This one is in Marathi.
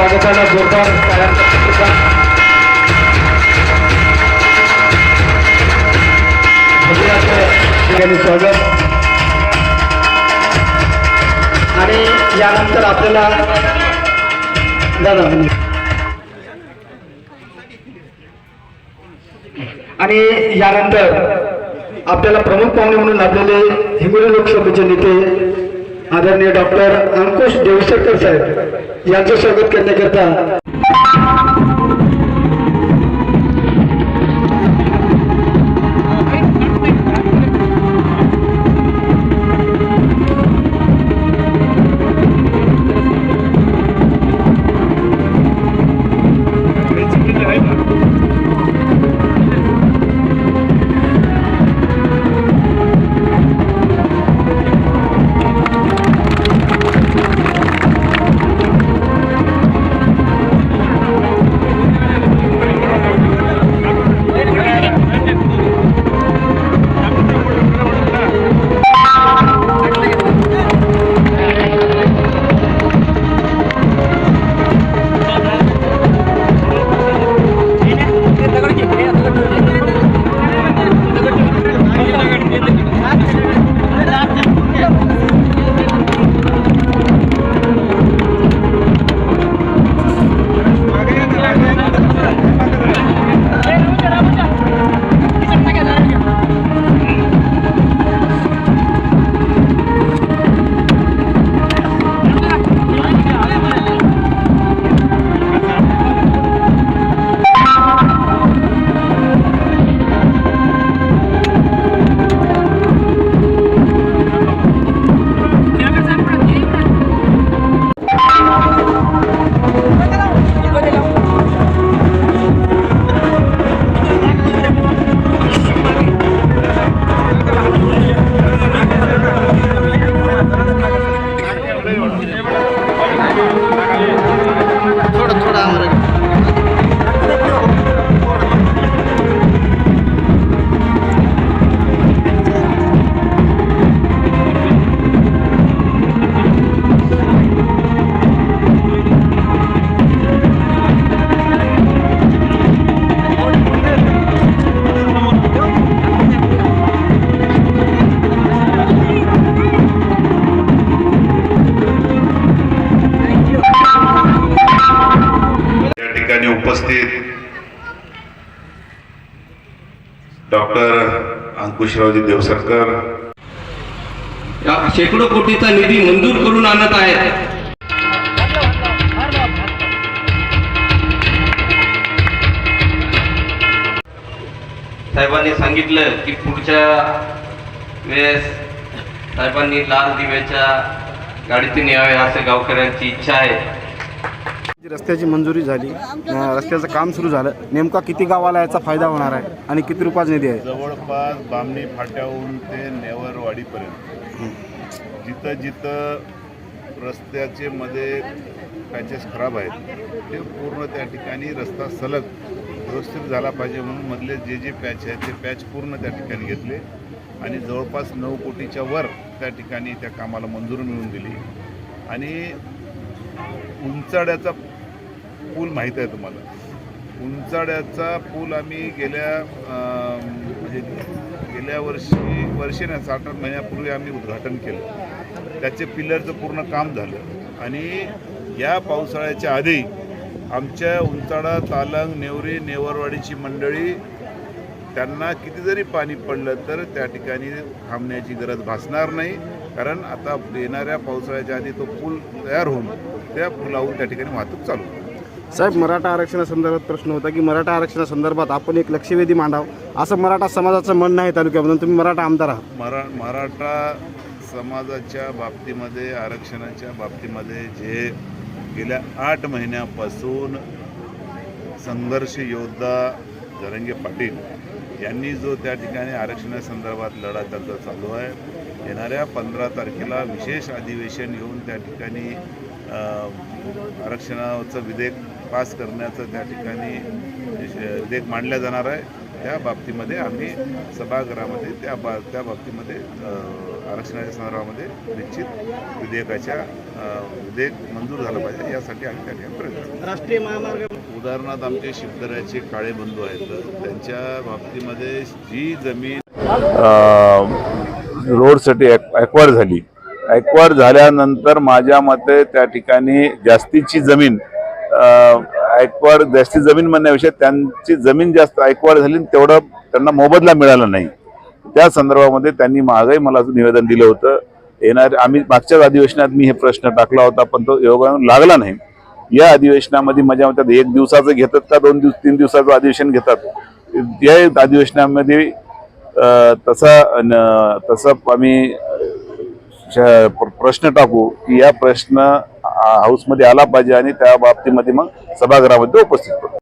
स्वागताला जोरदार स्वागत. आणि यानंतर आपल्याला दादा आणि यानंतर आपल्याला प्रमुख पाहुणे म्हणून लाभलेले हिंगोली लोकसभेचे नेते आदरणीय डॉक्टर अंकुश देवसेकर साहेब यांचं स्वागत करण्याकरता उपस्थित डॉक्टर अंकुशरावजी देवसरकर. या शेकडो कोटीचा निधी मंजूर करून आणत आहेत. साहेबांनी सांगितलं की पुढच्या वेळेस साहेबांनी लाल दिव्याच्या गाडीतून यावे असे गावकऱ्यांची इच्छा आहे. रस्त्याची मंजुरी झाली रस्त्याचं काम सुरू झालं नेमका किती गावाला याचा फायदा होणार आहे आणि किती रुपयाचा निधी आहे? जवळपास बामणी फाट्याहून ते नेवरवाडीपर्यंत. जिथं जिथं रस्त्याचे मध्ये पॅचेस खराब आहेत ते पूर्ण त्या ठिकाणी रस्ता सलग व्यवस्थित झाला पाहिजे म्हणून मधले जे जे पॅच आहेत ते पॅच पूर्ण त्या ठिकाणी घेतले आणि जवळपास नऊ कोटीच्या वर त्या ठिकाणी त्या कामाला मंजुरी मिळवून दिली. आणि उंचाड्याचा पूल माहीत आहे तुम्हाला. उंचाड्याचा पूल आम्ही गेल्या म्हणजे गेल्या वर्षी वर्षी नाही सात आठ महिन्यापूर्वी आम्ही उद्घाटन केलं. त्याचे पिलरचं पूर्ण काम झालं. आणि या पावसाळ्याच्या आधी आमच्या उंचाडा तालंग नेवरी नेवरवाडीची मंडळी त्यांना किती जरी पाणी पडलं तर त्या ठिकाणी थांबण्याची गरज भासणार नाही. कारण आता येणाऱ्या पावसाळ्याच्या आधी तो पूल तयार होऊन त्या पुलावरून त्या ठिकाणी वाहतूक चालू. साहेब मराठा आरक्षणासंदर्भात प्रश्न होता की मराठा आरक्षणासंदर्भात आपण एक लक्षवेधी मांडाव? असं मराठा समाजाचं म्हणणं आहे तालुक्यामधून. तुम्ही मराठा आमदार आहात. मरा मराठा समाजाच्या बाबतीमध्ये आरक्षणाच्या बाबतीमध्ये जे गेल्या आठ महिन्यापासून संघर्ष योद्धा जरंगे पाटील यांनी जो त्या ठिकाणी आरक्षणासंदर्भात लढा त्यांचा चालू आहे. येणाऱ्या पंधरा तारखेला विशेष अधिवेशन येऊन त्या ठिकाणी आरक्षणाचं विधेयक पास करण्याचं त्या ठिकाणी विधेयक मांडलं जाणार आहे. त्या बाबतीमध्ये आम्ही सभागृहामध्ये त्या बा त्या बाबतीमध्ये आरक्षणाच्या संदर्भामध्ये निश्चित विधेयकाच्या विधेयक मंजूर झालं पाहिजे. यासाठी आम्ही त्या ठिकाणी प्रयत्न. राष्ट्रीय महामार्ग उदाहरणार्थ आमचे शिवदऱ्याचे काळे बंधू आहेत. त्यांच्या बाबतीमध्ये जी जमीन रोडसाठी ॲक्वायर झाली. ॲक्वायर झाल्यानंतर माझ्या मते त्या ठिकाणी जास्तीची जमीन ॲक्वायर जास्ती जमीन म्हणण्यापेक्षा त्यांची जमीन जास्त ॲक्वायर झाली आणि तेवढं त्यांना मोबदला मिळाला नाही. त्या संदर्भामध्ये त्यांनी मागही मला निवेदन दिलं होतं. येणार आम्ही मागच्याच अधिवेशनात मी हे प्रश्न टाकला होता पण तो योगायोगाने लागला नाही. या अधिवेशनामध्ये माझ्या मतात एक दिवसाचं घेतात का दोन दिवस तीन दिवसाचं अधिवेशन घेतात? या अधिवेशनामध्ये तसा न- तसं आम्ही प्रश्न टाकू की या प्रश्न हाऊसमध्ये आला पाहिजे आणि त्या बाबतीमध्ये मग सभागृहामध्ये उपस्थित करू.